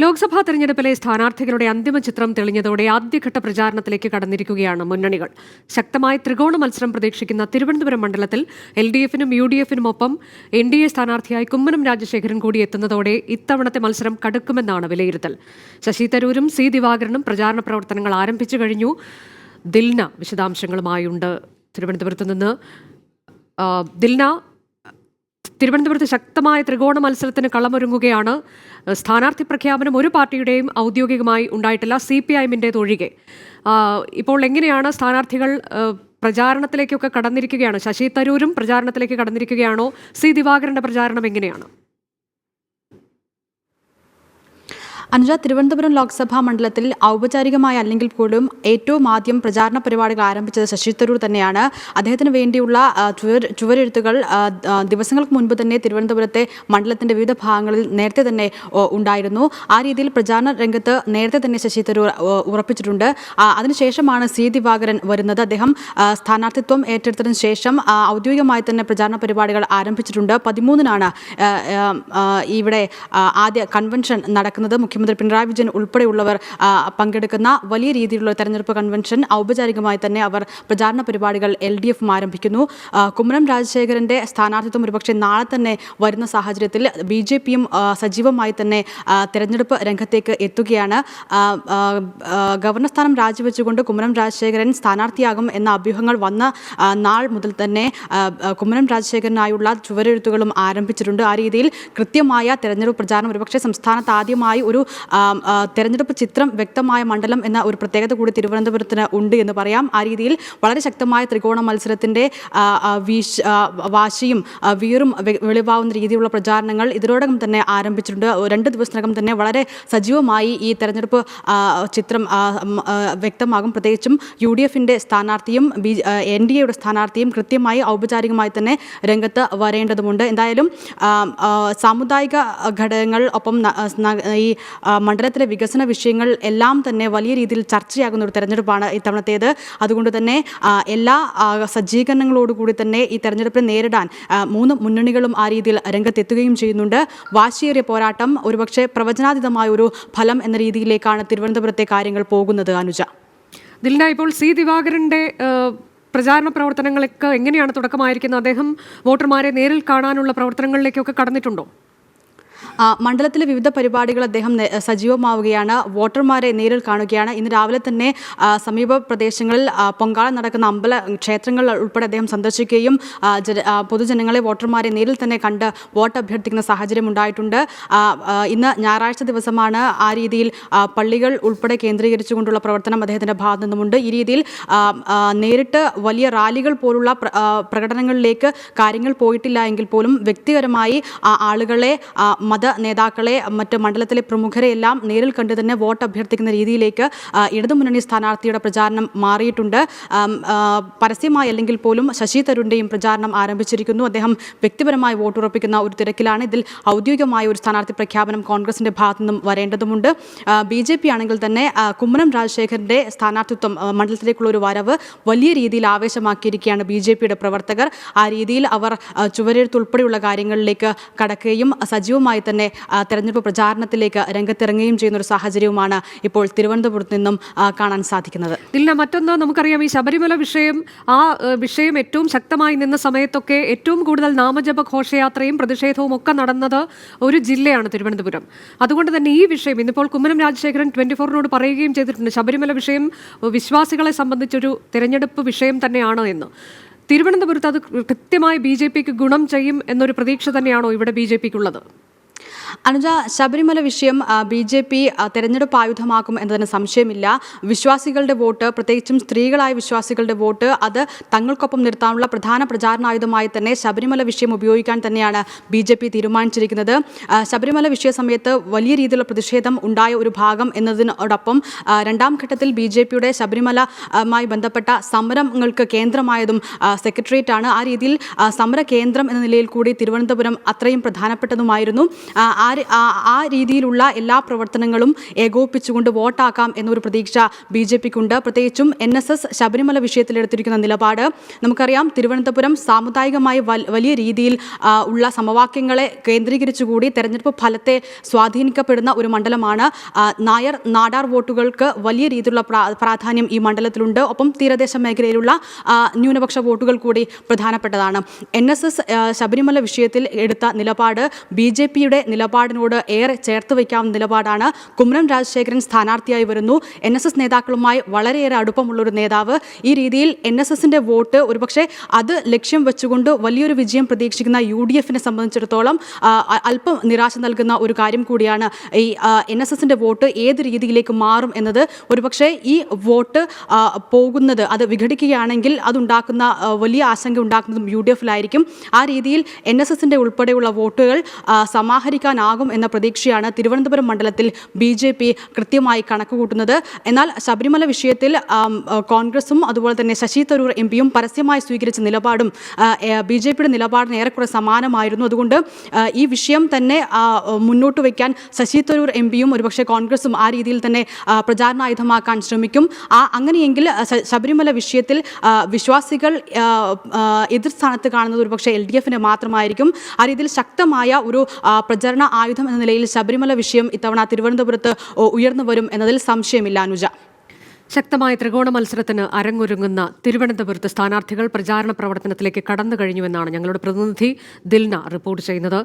ലോക്സഭാ തെരഞ്ഞെടുപ്പിലെ സ്ഥാനാർത്ഥികളുടെ അന്തിമ ചിത്രം തെളിഞ്ഞതോടെ ആദ്യഘട്ട പ്രചാരണത്തിലേക്ക് കടന്നിരിക്കുകയാണ് മുന്നണികൾ. ശക്തമായ ത്രികോണ മത്സരം പ്രതീക്ഷിക്കുന്ന തിരുവനന്തപുരം മണ്ഡലത്തിൽ എൽ ഡി എഫിനും യു ഡി എഫിനുമൊപ്പം എൻ ഡി എ സ്ഥാനാർത്ഥിയായി കുമ്മനം രാജശേഖരൻ കൂടി എത്തുന്നതോടെ ഇത്തവണത്തെ മത്സരം കടുക്കുമെന്നാണ് വിലയിരുത്തൽ. ശശി തരൂരും സി ദിവാകരനും പ്രചാരണ പ്രവർത്തനങ്ങൾ ആരംഭിച്ചു കഴിഞ്ഞു. ദിൽന വിശദാംശങ്ങളുമായുണ്ട്. തിരുവനന്തപുരത്ത് നിന്ന് ദിൽന തിരുവനന്തപുരത്ത് ശക്തമായ ത്രികോണ മത്സരത്തിന് കളമൊരുങ്ങുകയാണ്. സ്ഥാനാർത്ഥി പ്രഖ്യാപനം ഒരു പാർട്ടിയുടെയും ഔദ്യോഗികമായി ഉണ്ടായിട്ടില്ല സി പി ഐഎമ്മിന്റേത് ഒഴികെ. ഇപ്പോൾ എങ്ങനെയാണ് സ്ഥാനാർത്ഥികൾ പ്രചാരണത്തിലേക്കൊക്കെ കടന്നിരിക്കുകയാണ്? ശശി തരൂരും പ്രചാരണത്തിലേക്ക് കടന്നിരിക്കുകയാണോ? സി ദിവാകരന്റെ പ്രചാരണം എങ്ങനെയാണ്? അനുജ തിരുവനന്തപുരം ലോക്സഭാ മണ്ഡലത്തിൽ ഔപചാരികമായി അല്ലെങ്കിൽ പോലും ഏറ്റവും ആദ്യം പ്രചാരണ പരിപാടികൾ ആരംഭിച്ചത് ശശി തരൂർ തന്നെയാണ്. അദ്ദേഹത്തിന് വേണ്ടിയുള്ള ചുവരെഴുത്തുകൾ ദിവസങ്ങൾക്ക് മുൻപ് തന്നെ തിരുവനന്തപുരത്തെ മണ്ഡലത്തിന്റെ വിവിധ ഭാഗങ്ങളിൽ നേരത്തെ തന്നെ ഉണ്ടായിരുന്നു. ആ രീതിയിൽ പ്രചാരണ രംഗത്ത് നേരത്തെ തന്നെ ശശി തരൂർ ഉറപ്പിച്ചിട്ടുണ്ട്. അതിനുശേഷമാണ് സി ദിവാകരൻ വരുന്നത്. അദ്ദേഹം സ്ഥാനാർത്ഥിത്വം ഏറ്റെടുത്തതിന് ശേഷം ഔദ്യോഗികമായി തന്നെ പ്രചാരണ പരിപാടികൾ ആരംഭിച്ചിട്ടുണ്ട്. പതിമൂന്നിനാണ് ഇവിടെ ആദ്യ കൺവെൻഷൻ നടക്കുന്നത്. മുഖ്യമന്ത്രി പിണറായി വിജയൻ ഉൾപ്പെടെയുള്ളവർ പങ്കെടുക്കുന്ന വലിയ രീതിയിലുള്ള തെരഞ്ഞെടുപ്പ് കൺവെൻഷൻ ഔപചാരികമായി തന്നെ അവർ പ്രചാരണ പരിപാടികൾ എൽ ഡി എഫും ആരംഭിക്കുന്നു കുമ്മനം രാജശേഖരന്റെ സ്ഥാനാർത്ഥിത്വം ഒരുപക്ഷെ നാളെ തന്നെ വരുന്ന സാഹചര്യത്തിൽ ബി ജെ പിയും സജീവമായി തന്നെ തെരഞ്ഞെടുപ്പ് രംഗത്തേക്ക് എത്തുകയാണ്. ഗവർണർ സ്ഥാനം രാജിവെച്ചുകൊണ്ട് കുമ്മനം രാജശേഖരൻ സ്ഥാനാർത്ഥിയാകും എന്ന അഭ്യൂഹങ്ങൾ വന്ന നാൾ മുതൽ തന്നെ കുമ്മനം രാജശേഖരനായുള്ള ചുവരെഴുത്തുകളും ആരംഭിച്ചിട്ടുണ്ട്. ആ രീതിയിൽ കൃത്യമായ തെരഞ്ഞെടുപ്പ് പ്രചാരണം ഒരുപക്ഷെ സംസ്ഥാനത്ത് ആദ്യമായി ഒരു തെരഞ്ഞെടുപ്പ് ചിത്രം വ്യക്തമായ മണ്ഡലം എന്ന ഒരു പ്രത്യേകത കൂടി തിരുവനന്തപുരത്തിന് ഉണ്ട് എന്ന് പറയാം. ആ രീതിയിൽ വളരെ ശക്തമായ ത്രികോണ മത്സരത്തിന്റെ വീശ് വാശിയും വീറും വെളിവാകുന്ന രീതിയിലുള്ള പ്രചാരണങ്ങൾ ഇതിനോടകം തന്നെ ആരംഭിച്ചിട്ടുണ്ട്. രണ്ട് ദിവസത്തിനകം തന്നെ വളരെ സജീവമായി ഈ തെരഞ്ഞെടുപ്പ് ചിത്രം വ്യക്തമാകും. പ്രത്യേകിച്ചും യു ഡി എഫിന്റെ സ്ഥാനാർത്ഥിയും ബി എൻ ഡി എയുടെ സ്ഥാനാർത്ഥിയും കൃത്യമായി ഔപചാരികമായി തന്നെ രംഗത്ത് വരേണ്ടതുണ്ട് എന്തായാലും സാമുദായിക ഘടകങ്ങൾ ഒപ്പം ഈ മണ്ഡലത്തിലെ വികസന വിഷയങ്ങൾ എല്ലാം തന്നെ വലിയ രീതിയിൽ ചർച്ചയാകുന്ന ഒരു തെരഞ്ഞെടുപ്പാണ് ഇത്തവണത്തേത്. അതുകൊണ്ട് തന്നെ എല്ലാ സജ്ജീകരണങ്ങളോടുകൂടി തന്നെ ഈ തെരഞ്ഞെടുപ്പിനെ നേരിടാൻ മൂന്ന് മുന്നണികളും ആ രീതിയിൽ രംഗത്തെത്തുകയും ചെയ്യുന്നുണ്ട്. വാശിയേറിയ പോരാട്ടം ഒരുപക്ഷെ പ്രവചനാതീതമായ ഒരു ഫലം എന്ന രീതിയിലേക്കാണ് തിരുവനന്തപുരത്തെ കാര്യങ്ങൾ പോകുന്നത് അനുജ. ദിൽന ഇപ്പോൾ സി ദിവാകരന്റെ പ്രചാരണ പ്രവർത്തനങ്ങളൊക്കെ എങ്ങനെയാണ് തുടക്കമായിരിക്കുന്നത്? അദ്ദേഹം വോട്ടർമാരെ നേരിൽ കാണാനുള്ള പ്രവർത്തനങ്ങളിലേക്കൊക്കെ കടന്നിട്ടുണ്ടോ? മണ്ഡലത്തിലെ വിവിധ പരിപാടികൾ അദ്ദേഹം സജീവമാവുകയാണ്. വോട്ടർമാരെ നേരിൽ കാണുകയാണ്. ഇന്ന് രാവിലെ തന്നെ സമീപ പ്രദേശങ്ങളിൽ പൊങ്കാല നടക്കുന്ന അമ്പല ക്ഷേത്രങ്ങൾ ഉൾപ്പെടെ അദ്ദേഹം സന്ദർശിക്കുകയും പൊതുജനങ്ങളെ വോട്ടർമാരെ നേരിൽ തന്നെ കണ്ട് വോട്ട് അഭ്യർത്ഥിക്കുന്ന സാഹചര്യം ഉണ്ടായിട്ടുണ്ട്. ഇന്ന് ഞായറാഴ്ച ദിവസമാണ് ആ രീതിയിൽ പള്ളികൾ ഉൾപ്പെടെ കേന്ദ്രീകരിച്ചുകൊണ്ടുള്ള പ്രവർത്തനം അദ്ദേഹത്തിന്റെ ഭാഗത്തു നിന്നുമുണ്ട്. ഈ രീതിയിൽ നേരിട്ട് വലിയ റാലികൾ പോലുള്ള പ്രകടനങ്ങളിലേക്ക് കാര്യങ്ങൾ പോയിട്ടില്ല എങ്കിൽ പോലും വ്യക്തിപരമായി ആളുകളെ ആ, നേതാക്കളെ മറ്റ് മണ്ഡലത്തിലെ പ്രമുഖരെ എല്ലാം നേരിൽ കണ്ടു തന്നെ വോട്ട് അഭ്യർത്ഥിക്കുന്ന രീതിയിലേക്ക് ഇടതുമുന്നണി സ്ഥാനാർത്ഥിയുടെ പ്രചാരണം മാറിയിട്ടുണ്ട്. പരസ്യമായി അല്ലെങ്കിൽ പോലും ശശി തരൂരിന്റെയും പ്രചാരണം ആരംഭിച്ചിരിക്കുന്നു. അദ്ദേഹം വ്യക്തിപരമായി വോട്ടുറപ്പിക്കുന്ന ഒരു തിരക്കിലാണ്. ഇതിൽ ഔദ്യോഗികമായ ഒരു സ്ഥാനാർത്ഥി പ്രഖ്യാപനം കോൺഗ്രസിന്റെ ഭാഗത്തു നിന്നും വരേണ്ടതുണ്ട് ബി ജെ പി ആണെങ്കിൽ തന്നെ കുമ്മനം രാജശേഖരന്റെ സ്ഥാനാർത്ഥിത്വം മണ്ഡലത്തിലേക്കുള്ള ഒരു വരവ് വലിയ രീതിയിൽ ആവേശമാക്കിയിരിക്കുകയാണ് ബി ജെ പിയുടെ പ്രവർത്തകർ. ആ രീതിയിൽ അവർ ചുവരെഴുത്തുൾപ്പെടെയുള്ള ചുവരെഴുത്ത് കാര്യങ്ങളിലേക്ക് കടക്കുകയും സജീവമായി തന്നെ ആ, തെരഞ്ഞെടുപ്പ് പ്രചാരണത്തിലേക്ക് രംഗത്തിറങ്ങുകയും ചെയ്യുന്ന ഒരു സാഹചര്യവുമാണ് ഇപ്പോൾ തിരുവനന്തപുരത്ത് നിന്നും കാണാൻ സാധിക്കുന്നത്. ഇല്ല മറ്റൊന്ന് നമുക്കറിയാം ഈ ശബരിമല വിഷയം ആ വിഷയം ഏറ്റവും ശക്തമായി നിന്ന സമയത്തൊക്കെ ഏറ്റവും കൂടുതൽ നാമജപ ഘോഷയാത്രയും പ്രതിഷേധവും ഒക്കെ നടന്നത് ഒരു ജില്ലയാണ് തിരുവനന്തപുരം. അതുകൊണ്ട് തന്നെ ഈ വിഷയം ഇന്നിപ്പോൾ കുമ്മനം രാജശേഖരൻ ട്വന്റി ഫോറിനോട് പറയുകയും ചെയ്തിട്ടുണ്ട് ശബരിമല വിഷയം വിശ്വാസികളെ സംബന്ധിച്ചൊരു തിരഞ്ഞെടുപ്പ് വിഷയം തന്നെയാണ് എന്ന്. തിരുവനന്തപുരത്ത് അത് കൃത്യമായി ബി ജെ പിക്ക് ഗുണം ചെയ്യും എന്നൊരു പ്രതീക്ഷ തന്നെയാണോ ഇവിടെ ബി ജെ പിക്കുള്ളത്? അനുജ ശബരിമല വിഷയം ബി ജെ പി തെരഞ്ഞെടുപ്പ് ആയുധമാക്കും എന്നതിന് സംശയമില്ല. വിശ്വാസികളുടെ വോട്ട് പ്രത്യേകിച്ചും സ്ത്രീകളായ വിശ്വാസികളുടെ വോട്ട് അത് തങ്ങൾക്കൊപ്പം നിർത്താനുള്ള പ്രധാന പ്രചാരണായുധമായി തന്നെ ശബരിമല വിഷയം ഉപയോഗിക്കാൻ തന്നെയാണ് ബി ജെ പി തീരുമാനിച്ചിരിക്കുന്നത്. ശബരിമല വിഷയ സമയത്ത് വലിയ രീതിയിലുള്ള പ്രതിഷേധം ഉണ്ടായ ഒരു ഭാഗം എന്നതിനോടൊപ്പം രണ്ടാം ഘട്ടത്തിൽ ബി ജെ പിയുടെ ശബരിമലയുമായി ബന്ധപ്പെട്ട സമരങ്ങൾക്ക് കേന്ദ്രമായതും സെക്രട്ടേറിയറ്റാണ്. ആ രീതിയിൽ സമര കേന്ദ്രം എന്ന നിലയിൽ കൂടി തിരുവനന്തപുരം അത്രയും പ്രധാനപ്പെട്ടതുമായിരുന്നു. ആ, ആ ആ രീതിയിലുള്ള എല്ലാ പ്രവർത്തനങ്ങളും ഏകോപിപ്പിച്ചുകൊണ്ട് വോട്ടാക്കാം എന്നൊരു പ്രതീക്ഷ ബി ജെ പിക്കുണ്ട്. പ്രത്യേകിച്ചും എൻ എസ് എസ് ശബരിമല വിഷയത്തിലെടുത്തിരിക്കുന്ന നിലപാട് നമുക്കറിയാം. തിരുവനന്തപുരം സാമുദായികമായി വലിയ രീതിയിൽ ഉള്ള സമവാക്യങ്ങളെ കേന്ദ്രീകരിച്ചുകൂടി തെരഞ്ഞെടുപ്പ് ഫലത്തെ സ്വാധീനിക്കപ്പെടുന്ന ഒരു മണ്ഡലമാണ് നായർ നാടാർ വോട്ടുകൾക്ക് വലിയ രീതിയിലുള്ള പ്രാധാന്യം ഈ മണ്ഡലത്തിലുണ്ട്. ഒപ്പം തീരദേശ മേഖലയിലുള്ള ന്യൂനപക്ഷ വോട്ടുകൾ കൂടി പ്രധാനപ്പെട്ടതാണ്. എൻ ശബരിമല വിഷയത്തിൽ എടുത്ത നിലപാട് ബി ജെ പിയുടെ നിലപാടിനോട് ഏറെ ചേർത്ത് വയ്ക്കാവുന്ന നിലപാടാണ് കുമ്മനം രാജശേഖരൻ സ്ഥാനാർത്ഥിയായി വരുന്നു. എൻ എസ് എസ് നേതാക്കളുമായി വളരെയേറെ അടുപ്പമുള്ളൊരു നേതാവ്. ഈ രീതിയിൽ എൻ എസ് എസിന്റെ വോട്ട് ഒരുപക്ഷെ അത് ലക്ഷ്യം വെച്ചുകൊണ്ട് വലിയൊരു വിജയം പ്രതീക്ഷിക്കുന്ന യു ഡി എഫിനെ സംബന്ധിച്ചിടത്തോളം അല്പം നിരാശ നൽകുന്ന ഒരു കാര്യം കൂടിയാണ്. ഈ എൻ എസ് എസിന്റെ വോട്ട് ഏത് രീതിയിലേക്ക് മാറും എന്നത് ഒരുപക്ഷെ ഈ വോട്ട് പോകുന്നത് അത് വിഘടിക്കുകയാണെങ്കിൽ അതുണ്ടാക്കുന്ന വലിയ ആശങ്ക ഉണ്ടാക്കുന്നതും യു ഡി എഫിലായിരിക്കും. ആ രീതിയിൽ എൻ എസ് എസിന്റെ ഉൾപ്പെടെയുള്ള വോട്ടുകൾ ആ, സമാഹരിക്കാനാകും എന്ന പ്രതീക്ഷയാണ് തിരുവനന്തപുരം മണ്ഡലത്തിൽ ബി ജെ പി കൃത്യമായി കണക്കുകൂട്ടുന്നത്. എന്നാൽ ശബരിമല വിഷയത്തിൽ കോൺഗ്രസും അതുപോലെ തന്നെ ശശി തരൂർ എം പിയും പരസ്യമായി സ്വീകരിച്ച നിലപാടും ബി ജെ പിയുടെ നിലപാടിന് ഏറെക്കുറെ സമാനമായിരുന്നു. അതുകൊണ്ട് ഈ വിഷയം തന്നെ മുന്നോട്ട് വയ്ക്കാൻ ശശി തരൂർ എം പിയും ഒരുപക്ഷെ കോൺഗ്രസും ആ രീതിയിൽ തന്നെ പ്രചാരണായുധമാക്കാൻ ശ്രമിക്കും. ആ അങ്ങനെയെങ്കിൽ ശബരിമല വിഷയത്തിൽ വിശ്വാസികൾ എതിർ സ്ഥാനത്ത് കാണുന്നത് ഒരുപക്ഷെ എൽ ഡി എഫിന് മാത്രമായിരിക്കും. ആ രീതിയിൽ ശക്തമായ ഒരു ആ, പ്രചരണ ആയുധം എന്ന നിലയിൽ ശബരിമല വിഷയം ഇത്തവണ തിരുവനന്തപുരത്ത് ഉയർന്നു വരും എന്നതിൽ സംശയമില്ല അനുജ. ശക്തമായ ത്രികോണ മത്സരത്തിന് അരങ്ങൊരുങ്ങുന്ന തിരുവനന്തപുരത്ത് സ്ഥാനാർത്ഥികൾ പ്രചാരണ പ്രവർത്തനത്തിലേക്ക് കടന്നു കഴിഞ്ഞുവെന്നാണ് ഞങ്ങളുടെ പ്രതിനിധി ദിൽന റിപ്പോർട്ട് ചെയ്യുന്നത്.